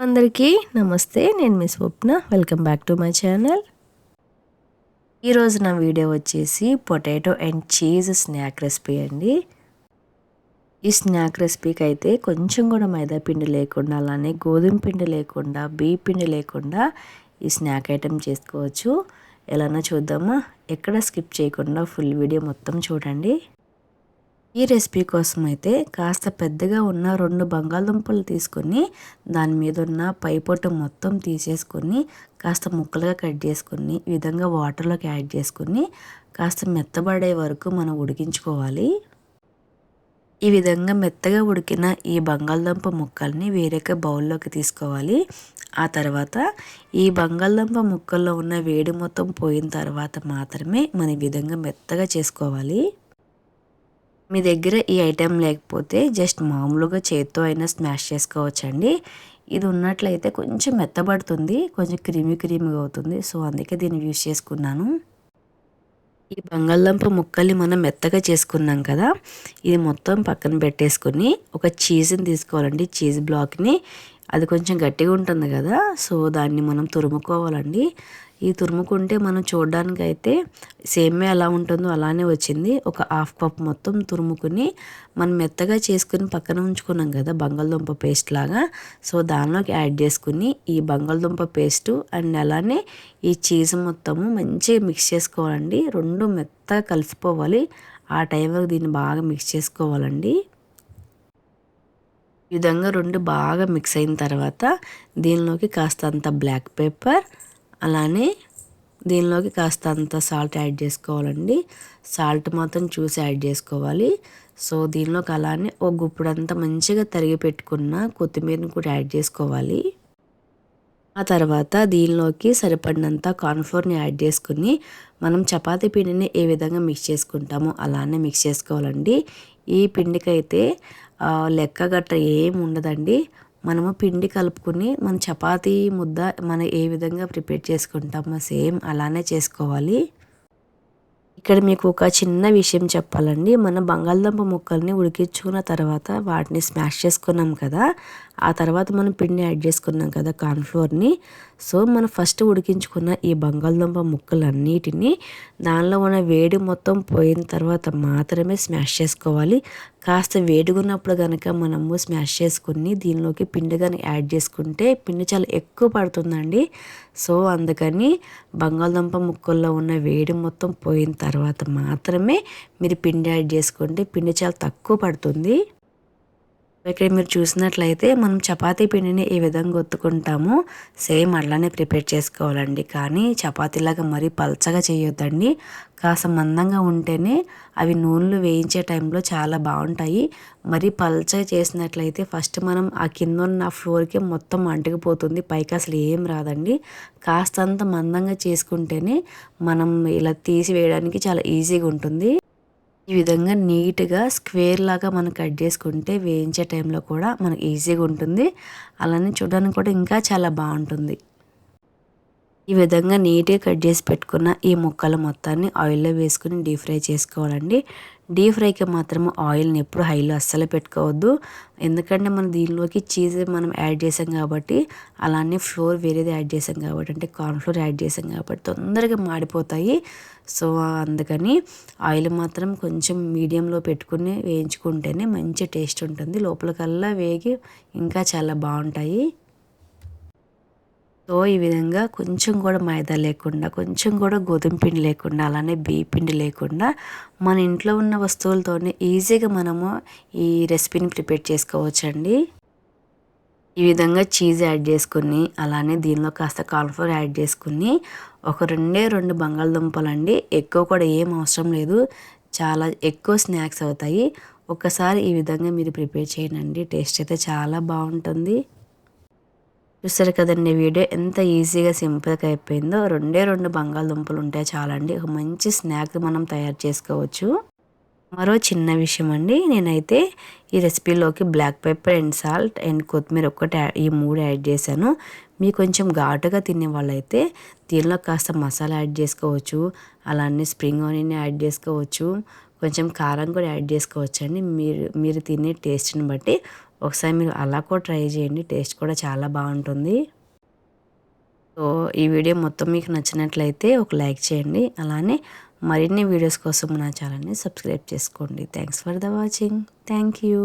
అందరికీ నమస్తే నేను మీ Swapna. Welcome back to my channel ఈరోజు నా వీడియో వచ్చేసి potato and cheese snack recipe అండి. ఈ స్నాక్ రెసిపీకి అయితే కొంచెం కూడా మైదా పిండి లేకుండా అలానే గోధుమ పిండి లేకుండా బీ పిండి లేకుండా ఈ స్నాక్ ఐటెం చేసుకోవచ్చు. ఎలానో చూద్దామా? ఎక్కడ స్కిప్ చేయకుండా ఫుల్ వీడియో మొత్తం చూడండి. ఈ రెసిపీ కోసం అయితే కాస్త పెద్దగా ఉన్న రెండు బంగాళదుంపలు తీసుకొని దాని మీద ఉన్న పైపొట్టు మొత్తం తీసేసుకొని కాస్త ముక్కలుగా కట్ చేసుకొని ఈ విధంగా వాటర్లోకి యాడ్ చేసుకొని కాస్త మెత్తబడే వరకు మనం ఉడికించుకోవాలి. ఈ విధంగా మెత్తగా ఉడికిన ఈ బంగాళదుంప ముక్కల్ని వేరొక బౌల్లోకి తీసుకోవాలి. ఆ తర్వాత ఈ బంగాళదుంప ముక్కల్లో ఉన్న వేడి మొత్తం పోయిన తర్వాత మాత్రమే మన విధంగా మెత్తగా చేసుకోవాలి. మీ దగ్గర ఈ ఐటెం లేకపోతే జస్ట్ మామూలుగా చేత్తో అయినా స్మాష్ చేసుకోవచ్చండి. ఇది ఉన్నట్లయితే కొంచెం మెత్తబడుతుంది కొంచెం క్రీమీ క్రీమీగా అవుతుంది. సో అందుకే దీన్ని యూజ్ చేసుకున్నాను. ఈ బంగాళదుంప ముక్కల్ని మనం మెత్తగా చేసుకున్నాం కదా ఇది మొత్తం పక్కన పెట్టేసుకుని ఒక చీజ్ని తీసుకోవాలండి చీజ్ బ్లాక్ని. అది కొంచెం గట్టిగా ఉంటుంది కదా సో దాన్ని మనం తురుముకోవాలండి. ఈ తురుముకుంటే మనం చూడడానికి అయితే సేమే ఎలా ఉంటుందో అలానే వచ్చింది. ఒక హాఫ్ కప్ మొత్తం తురుముకుని మనం మెత్తగా చేసుకుని పక్కన ఉంచుకున్నాం కదా బంగాళదుంప పేస్ట్ లాగా. సో దానిలోకి యాడ్ చేసుకుని ఈ బంగాళదుంప పేస్టు అండ్ అలానే ఈ చీజ్ మొత్తము మంచిగా మిక్స్ చేసుకోవాలండి. రెండు మెత్తగా కలిసిపోవాలి ఆ టైంలో దీన్ని బాగా మిక్స్ చేసుకోవాలండి. ఈ విధంగా రెండు బాగా మిక్స్ అయిన తర్వాత దీనిలోకి కాస్త అంత బ్లాక్ పేపర్ అలానే దీనిలోకి కాస్త అంత సాల్ట్ యాడ్ చేసుకోవాలండి. సాల్ట్ మాత్రం చూసి యాడ్ చేసుకోవాలి. సో దీనిలోకి అలానే ఒక గుప్పుడంతా మంచిగా తరిగి పెట్టుకున్న కొత్తిమీరని కూడా యాడ్ చేసుకోవాలి. ఆ తర్వాత దీనిలోకి సరిపడినంత కార్న్ఫ్లోర్ని యాడ్ చేసుకుని మనం చపాతీ పిండిని ఏ విధంగా మిక్స్ చేసుకుంటామో అలానే మిక్స్ చేసుకోవాలండి. ఈ పిండికైతే లెక్క గట్ట ఏం ఉండదండి. మనము పిండి కలుపుకుని మన చపాతీ ముద్ద మనం ఏ విధంగా ప్రిపేర్ చేసుకుంటామో సేమ్ అలానే చేసుకోవాలి. ఇక్కడ మీకు ఒక చిన్న విషయం చెప్పాలండి. మన బంగాళదుంప ముక్కల్ని ఉడికించుకున్న తర్వాత వాటిని స్మాష్ చేసుకున్నాం కదా ఆ తర్వాత మనం పిండి యాడ్ చేసుకున్నాం కదా కార్న్ఫ్లోర్ని. సో మనం ఫస్ట్ ఉడికించుకున్న ఈ బంగాళదుంప ముక్కలన్నిటినీ దానిలో ఉన్న వేడి మొత్తం పోయిన తర్వాత మాత్రమే స్మాష్ చేసుకోవాలి. కాస్త వేడిగున్నప్పుడు కనుక మనము స్మాష్ చేసుకుని దీనిలోకి పిండి కనుక యాడ్ చేసుకుంటే పిండి చాలా ఎక్కువ పడుతుందండి. సో అందుకని బంగాళదుంప ముక్కల్లో ఉన్న వేడి మొత్తం పోయిన తర్వాత మాత్రమే మీరు పిండి యాడ్ చేసుకుంటే పిండి చాలా తక్కువ పడుతుంది. ఇక్కడ మీరు చూసినట్లయితే మనం చపాతీ పిండిని ఏ విధంగా ఒత్తుకుంటామో సేమ్ అట్లానే ప్రిపేర్ చేసుకోవాలండి. కానీ చపాతీలాగా మరీ పల్చగా చేయొద్దండి. కాస్త మందంగా ఉంటేనే అవి నూనెలు వేయించే టైంలో చాలా బాగుంటాయి. మరీ పల్చగా చేసినట్లయితే ఫస్ట్ మనం ఆ కింద ఉన్న ఫ్లోర్కి మొత్తం అంటుకుపోతుంది. పైకి అసలు ఏం రాదండి. కాస్తంత మందంగా చేసుకుంటేనే మనం ఇలా తీసి వేయడానికి చాలా ఈజీగా ఉంటుంది. ఈ విధంగా నీట్గా స్క్వేర్ లాగా మనం కట్ చేసుకుంటే వేయించే టైంలో కూడా మనకు ఈజీగా ఉంటుంది. అలానే చూడడానికి కూడా ఇంకా చాలా బాగుంటుంది. ఈ విధంగా నీట్గా కట్ చేసి పెట్టుకున్న ఈ ముక్కల మొత్తాన్ని ఆయిల్లో వేసుకుని డీప్ ఫ్రై చేసుకోవాలండి. డీప్ ఫ్రైకి మాత్రం ఆయిల్ని ఎప్పుడు హైలో అస్సలు పెట్టుకోవద్దు. ఎందుకంటే మనం దీనిలోకి చీజ్ మనం యాడ్ చేసాం కాబట్టి అలానే ఫ్లోర్ వేరేది యాడ్ చేసాం కాబట్టి అంటే కార్న్ఫ్లోర్ యాడ్ చేసాం కాబట్టి తొందరగా మాడిపోతాయి. సో అందుకని ఆయిల్ మాత్రం కొంచెం మీడియంలో పెట్టుకుని వేయించుకుంటేనే మంచి టేస్ట్ ఉంటుంది. లోపలికల్లా వేగి ఇంకా చాలా బాగుంటాయి. సో ఈ విధంగా కొంచెం కూడా మైదా లేకుండా కొంచెం కూడా గోధుమ పిండి లేకుండా అలానే బియ్య పిండి లేకుండా మన ఇంట్లో ఉన్న వస్తువులతోనే ఈజీగా మనము ఈ రెసిపీని ప్రిపేర్ చేసుకోవచ్చండి. ఈ విధంగా చీజ్ యాడ్ చేసుకుని అలానే దీనిలో కాస్త కార్న్ఫ్లోర్ యాడ్ చేసుకుని ఒక రెండే రెండు బంగాళదుంపలు అండి ఎక్కువ కూడా ఏం అవసరం లేదు. చాలా ఎక్కువ స్నాక్స్ అవుతాయి. ఒకసారి ఈ విధంగా మీరు ప్రిపేర్ చేయండి. టేస్ట్ అయితే చాలా బాగుంటుంది. చూస్తారు కదండి వీడియో. ఎంత ఈజీగా సింపుల్గా అయిపోయిందో. రెండే రెండు బంగాళదుంపలు ఉంటే చాలండి. ఒక మంచి స్నాక్ మనం తయారు చేసుకోవచ్చు. మరో చిన్న విషయం అండి. నేనైతే ఈ రెసిపీలోకి black pepper and salt and కొత్తిమీర ఒక్కటి ఈ మూడు యాడ్ చేశాను. మీ కొంచెం ఘాటుగా తినే వాళ్ళైతే దీనిలో కాస్త మసాలా యాడ్ చేసుకోవచ్చు. అలానే స్ప్రింగ్ ఆనియన్ యాడ్ చేసుకోవచ్చు. కొంచెం కారం కూడా యాడ్ చేసుకోవచ్చు అండి మీరు మీరు తినే టేస్ట్ని బట్టి ఒకసారి మీరు అలా కూడా ట్రై చేయండి టేస్ట్ కూడా చాలా బాగుంటుంది. సో ఈ వీడియో మొత్తం మీకు నచ్చినట్లయితే ఒక లైక్ చేయండి అలానే మరిన్ని వీడియోస్ కోసం నా ఛానల్ని సబ్స్క్రైబ్ చేసుకోండి. Thanks for the watching thank you